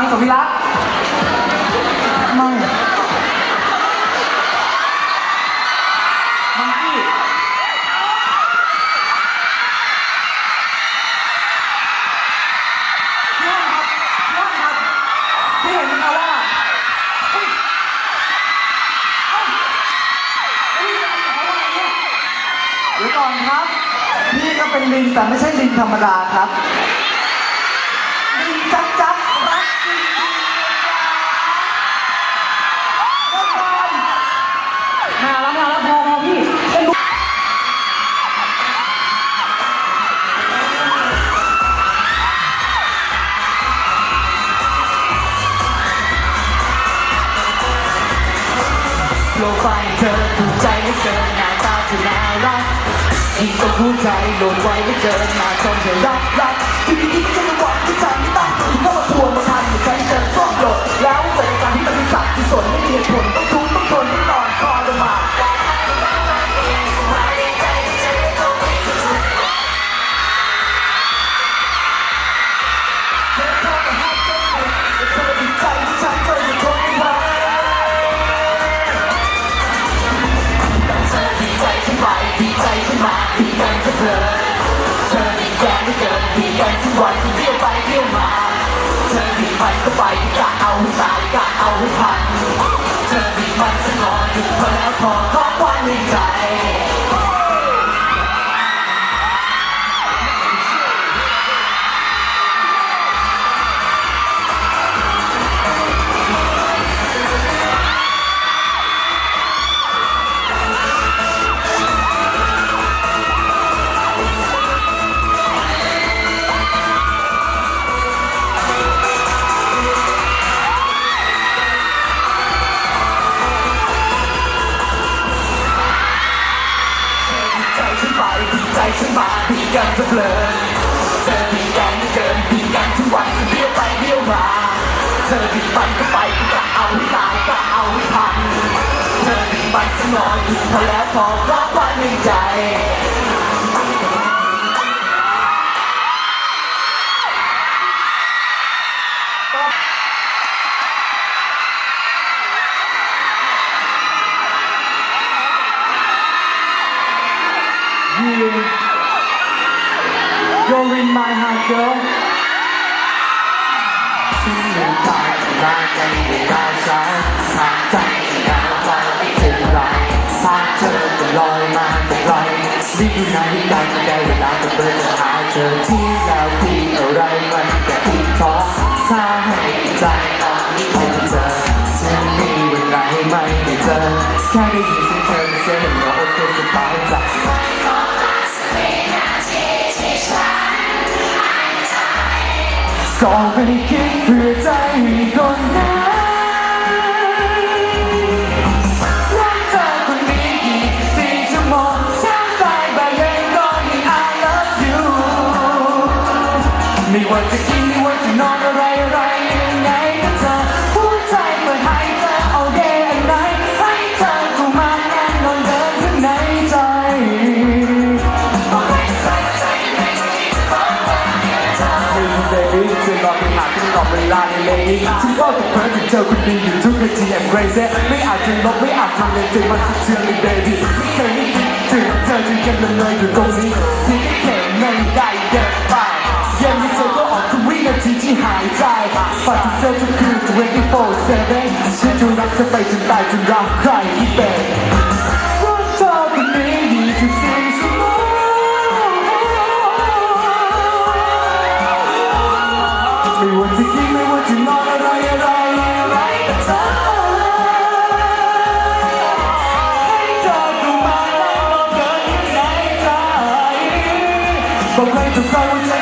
มังสวิรัตไม่มังกี้พี่อ้อนครับพี่อ้อนครับพี่เห็นไหมครับว่าเฮ้ยเอ้าเฮ้ยเขาว่าไงเนี่ยเดี๋ยวก่อนครับ พี่ก็เป็นลิงแต่ไม่ใช่ลิงธรรมดาครับ โปรไฟล์เธอถูกใจไม่เกินหน้าตาเธอน่ารักยิ่งต้องหัวใจโดนไว้ไม่เกินมาชมเธอรักรักที่นี้ก็จะหวังที่จะไม่ตาย ดีกันทุกวันที่เที่ยวไปเที่ยวมาเธอดีมันก็ไปกะเอาให้ตายกะเอาให้พันเธอดีมันจะนอนอยู่พอแล้วพอขอความในใจายกะเอาให้พันเธอดีมันจะนอนอยู่พอแล้วพอราะความในใจ You You're in my heart girl มาในเวลาเช้าทางใจที่นานไปไม่ถึงไรภาพเธอก็ลอยมาแต่ไกลรีบอยู่ไหนกันได้เวลาจะเปิดจะหาเจอที่แล้วที่อะไรมันก็อีกท้อถ้าให้ใจอ่อนให้เธอจะมีเวลาให้ไม่ได้เจอแค่ได้ยินเสียงเธอเสียงเราโอเคสบายใจ ก็ไม่คิดเพื่อใจคนนั้นรักเธอคนนี้อีกสี่ชั่วโมงเช้าสายบายเย็นก็ยัง I love you ไม่ว่าจะกินไม่ว่าจะนอนอะไรอะไร เลยนี่จะรอไปหาที่ตอดเวลาในเลยนี้ฉันก็จะเพ้อถึงเธอคนดีอยู่ทุกนาทีแอบเกรซไม่อาจจะลบไม่อาจจะเลยถึงมันเทือในเลยเบบี้ไม่เคยได้คิดถึงเธอที่ยังละเลยอยู่ตรงนี้ที่แค่เข็มไม่ได้เดินไปยังไม่เจอก็ออกทุกวินาทีที่หายใจฝันถึงเธอทุกคืน24/7ฉันจะรักเธอไปจนตายจนรักใคร From late to